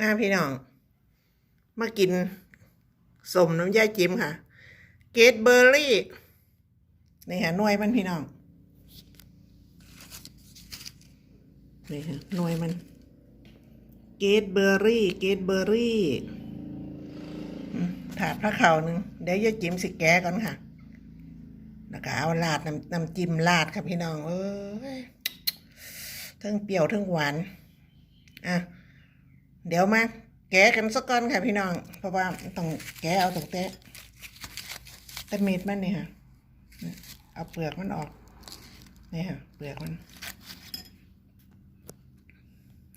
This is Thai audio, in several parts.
อ่าพี่น้อง มากินสมน้ำยาจิ้มค่ะ เกตเบอร์รี่นี่ค่ะหน่วยมันพี่น้องนี่ค่ะหน่วยมัน เกตเบอร์รี่ เกตเบอร์รี่ถาดพระเขาหนึ่งเดี๋ยวยาจิ้มสิแกะก่อนค่ะแล้วก็เอาลาดน้ำน้ำจิ้มลาดค่ะพี่น้อง เอ้ยทั้งเปรี้ยวทั้งหวาน อะ เดี๋ยวมาแกะกันสักก้อนค่ะพี่น้อง เพราะว่าต้องแกะเอาตรงเตะแต่เม็ดมันนี่ค่ะ เอาเปลือกมันออก นี่ค่ะ เปลือกมัน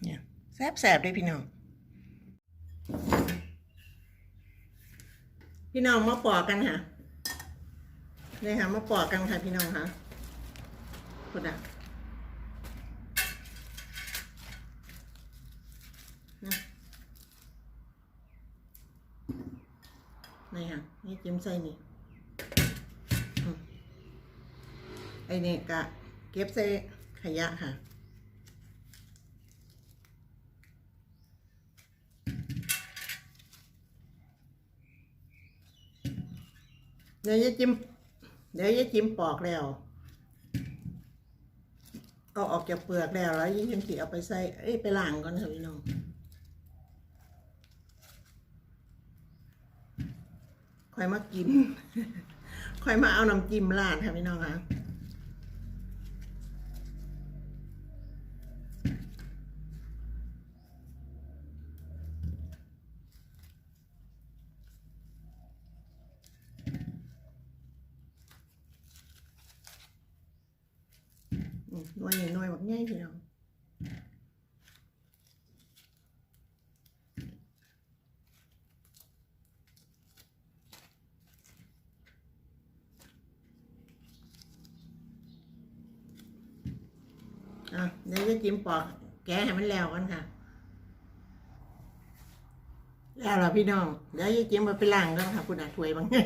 เนี่ยแซ่บแสบด้วยพี่น้อง พี่น้องมาปอกกันค่ะนี่ค่ะมาปอกกันค่ะพี่น้องค่ะพุดอะ นี่ค่ะนี่จิ้มใส่นี่ไอเนี่ยกะเก็บใส่ขยะค่ะเดี๋ยวยายจิ้มเดี๋ยวยายจิ้มปอกแล้วเอาออกจากเปลือกแล้วแล้วยายจิ้มสีเอาไปใส่เอ้ยไปล้างก่อนเถอะพี่น้อง คอยมากินคอยมาเอาน้ำจิ้มราดค่ะพี่น้องค่ะหน่วยนี่หน่วยแบบง่ายพี่น้องอะเดี๋ยวจะจิ้มปอกแกะให้มันแล้วกันค่ะ แล้วเหรพี่น้องเดี๋ยวจะจิ้มมาไปล้างกันค่ะคุณอาถวยบางไง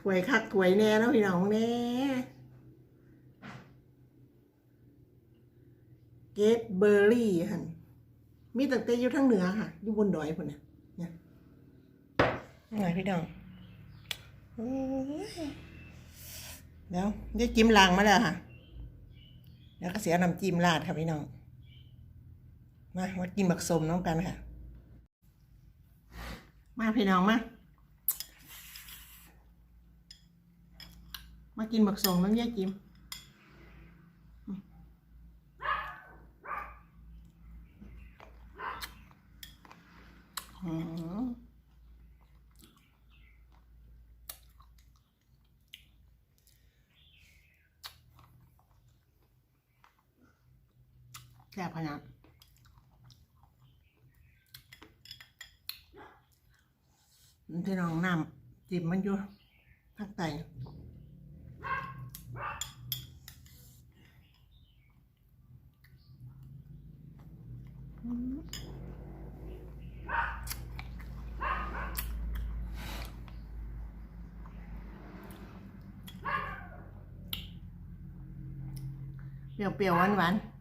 ถวยคักถวยแน่แล้วพี่น้องแน่เกตเบอร์รี่ค่ะมีตั้งแต่อยู่ทั้งเหนือค่ะอยู่บนดอยพนน่ะเนี่ยไงพี่น้องโอ้ยเดี๋ยวได้จิ้มล้างมาแล้วค่ะ แล้วก็เสียน้ำจิ้มราดค่ะพี่น้อง มามากินบักสมน้องกันค่ะ มาพี่น้องมา มากินบักสมน้ำยาจิ้มอืม แซ่บขนาดพี่น้องน้ำจิ้มมันอยู่ข้างใต้เปรี้ยวๆหวานห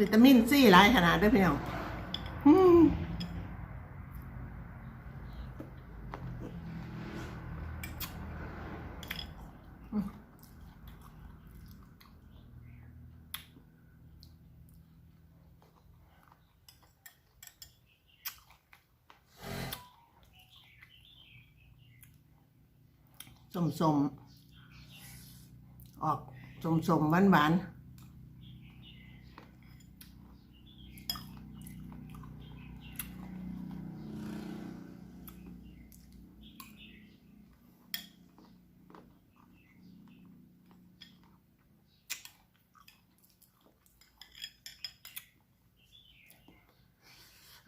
วิตามินซีหลายขนาดด้วยพี่น้องสมสมๆออกสมสมหวานหวานๆ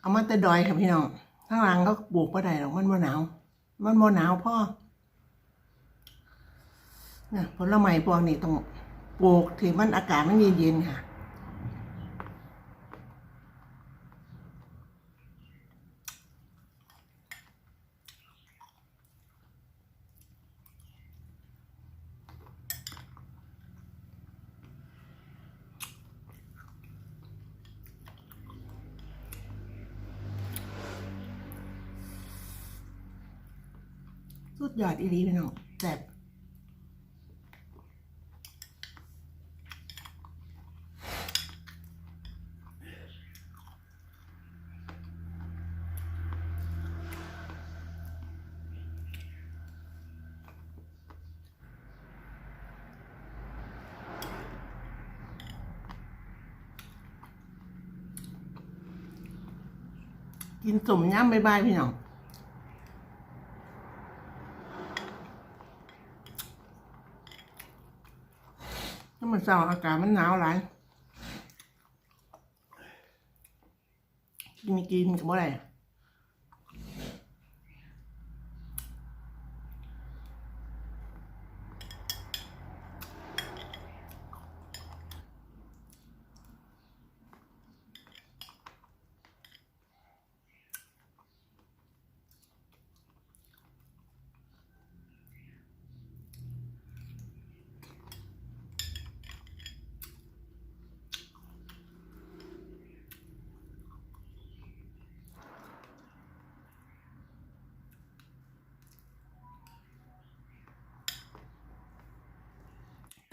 เอามาแต่ดอยค่ะพี่น้องข้างล่างก็ปลูกบ่ได้หรอกมันบ่หนาว มันบ่หนาวพ่อนะผลไม้พวกนี้ต้องปลูกถึงมันอากาศมันเย็นๆค่ะ สุดยอดอีรีพี่น้องแซ่บกินสมย่ำบายๆพี่น้อง ถ้ามันเศร้าอากาศมันหนาวหลายกินกินกับอะไร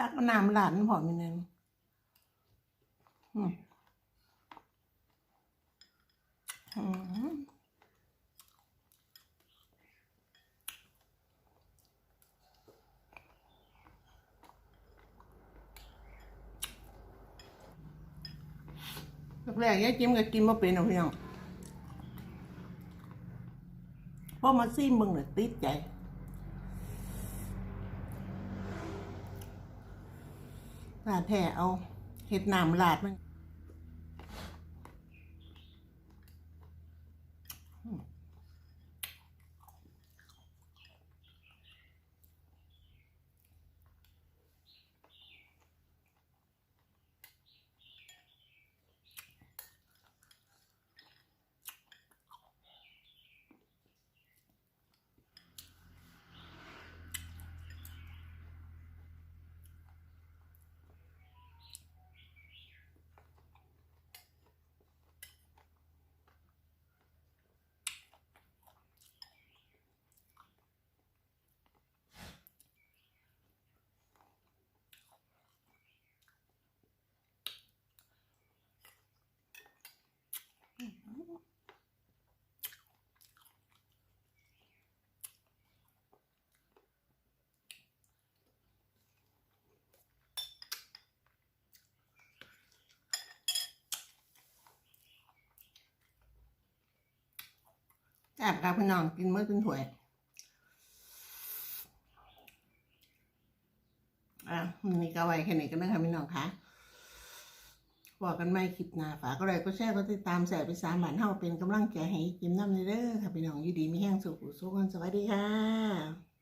ตักน้ำหลานมันหอมยังไงแรกๆยายจิ้มก็กินมาเป็นเอาพี่น้องพอมาซิมมึงเนี่ยติดใจ ลาดแผ่เอาเห็ดหนามลาดมัน แอบกับพี่น้องกินเมื่อกินถ้วยอะมันมีกระไว้แค่นี้ก็นะคะพี่น้องคะบอกกันไม่คลิปหน้าฝากก็เลยก็แชร์ก็ติดตามแสบไปสามบาทเท่าเป็นกำลังใจให้กินน้ำในเด้อค่ะพี่น้องอยู่ดีมีแห้งสุขสุขกันสวัสดีค่ะ